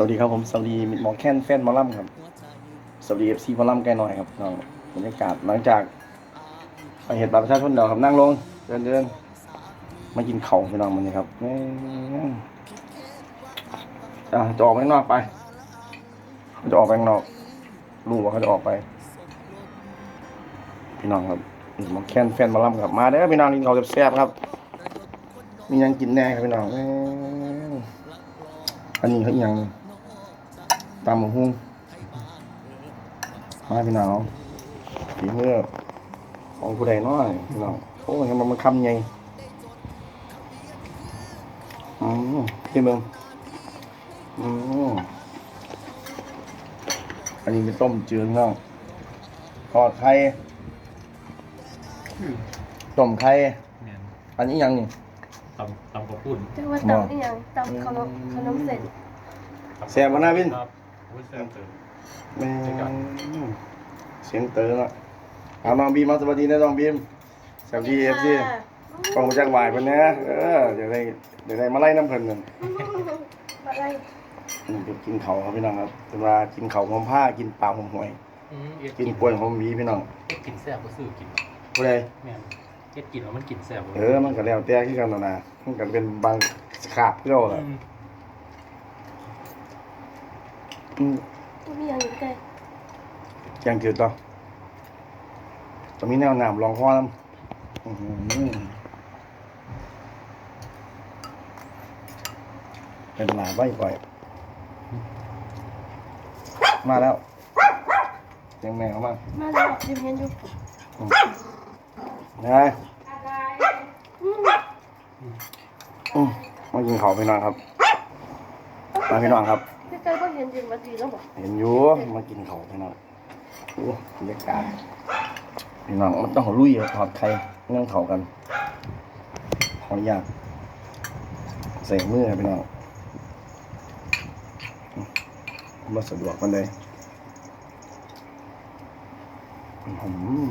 สวัสดีครับผมสวัสดีหมอแค้นแฟนมอลำครับ สวัสดีเอฟซีมอลำใกล้หน่อยครับน้องบรรยากาศหลังจากไปเห็นบัตรประชาชนเดียวครับนั่งลงเดินเดินมากินเข่าพี่น้องมันนี่ครับแม่งอะจะออกไปข้างนอกไปจะออกไปข้างนอกรู้ว่าเขาจะออกไป พี่น้องครับหมอแค้นแฟนมอลำครับมาเด้อพี่น้องกินข้าแซ่บๆครับ มียังกินแน่ครับพี่น้องแม่อันนี้เขาอหยัง ตำหมูหุ้งมาพี่น้องฝีมือของผู้ใดน้อยพี่น้องโอ้ยมันมันคำใหญ่อืมพี่เมืองอืมอันนี้เป็นต้มจืดพี่น้องทอดไข่ต้มไข่แม่นอันนี้ยังนี่ตำตำกระปุ่นจังว่าตำนี่ยังตำขนมขนมเสร็จแซ่บบ่นะวิน ครับ โอ้ยแซ่บเติมแม่เสียงเตือนอะเอาน้องบีมมาสวัสดีนะน้องบีมสวัสดีเอฟซีกองจักรวายเพิ่นนะเออเดี๋ยวได้เดี๋ยวได้มาไล่น้ำเพิ่นนั่นอะไรอืมไปกินเขาวครับพี่น้องครับเวลากินเขาวหอมผ้ากินปลาหอมหวยอืมเอ็ดกินกล้วยหอมหวีพี่น้องเอ็ดกินแซ่บก็ซื้อกินผู้ใดแม่นเอ็ดกินแล้วมันกินแซ่บบ่เออมันก็แล้วแต่ที่กันนั่นนะมันก็เป็นบางขาบเพื่อแหละ อืมอืมมีอย่างอยู่ใกล้แกงจืดต่อตรงนี้แนวหนามลองข้อน้ำอื้อหือเป็นหลาใบก่อย มาแล้วเสียงแมวมามาแล้วยืมเงินอยู่ไงอืมมากินเขาวพี่น้องครับ มาพี่น้องครับ ใกล้ๆก็เห็นยืมมาทีแล้วบอกเห็นอยู่มากินเขาวพี่น้องโอ้บรรยากาศพี่น้องมันต้องลุยอะถอดไข่เงื่อนเขากันขออนุญาตใส่มือครับพี่น้องมาสะดวกมันเลยอื้อหือ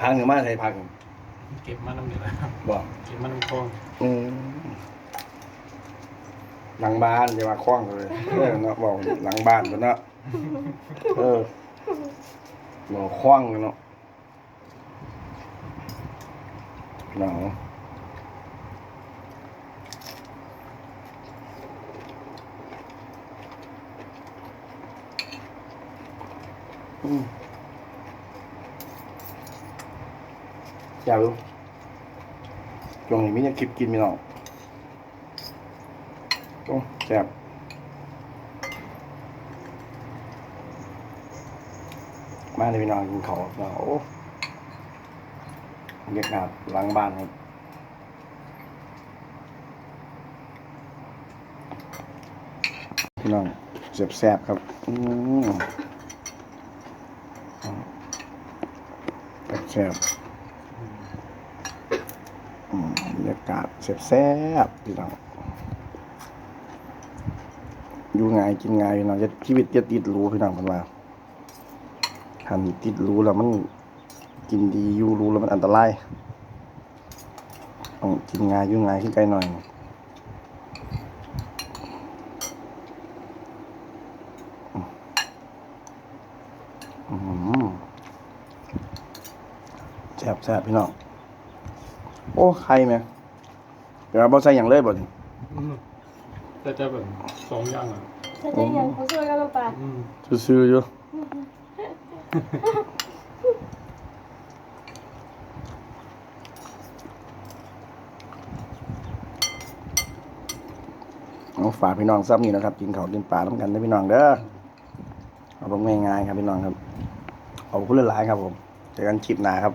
พักหรือมาใส่พักเก็บมาน้ำเดือดครับบอกเก็บมาน้ำคลองอืม หลังบ้านจะมาคล้องเลยเออเนาะบอกหลังบ้านตัวเนาะเออบอกคล้องเลยเนาะหนาวอืมอยากรู้ช่วงนี้มีเนี่ยคลิปกินมีน้อ โอ้แซ่บมาเลยพี่น้องกินเขาวเนาโอ้บรรยากาศหลังบ้านครับพี่น้องแซ่บแซ่บครับอืมแซ่บๆบรรยากาศแซ่บๆพี่น้อง อยู่ไงายกินไงายพี่น้องจะชีวิตจะติดรู้พี่น้องกันว่าทันติดรู้แล้วมันกินดีอยู่รู้แล้วมันอันตรายต้องกินไงายอยู่ไงายขึ้นไกลหน่อยแซ่บแซ่บพี่น้อง โอ้ ใครไหมเดี๋ยวเราใส่อย่างเลยบ่นี่อืม แต่จะแบบสองอย่างอะถ้าจะยังเขาช่วยกันลงไปอืมซื่อๆอยู่เอาฝากพี่น้องซ้ำนี่นะครับ กินข้าวกินปลาท้ำกันนะพี่น้องเด้อเอาผมง่ายๆครับพี่น้องครับขอบคุณหลายๆครับผมเจอกันคลิปหน้าครับ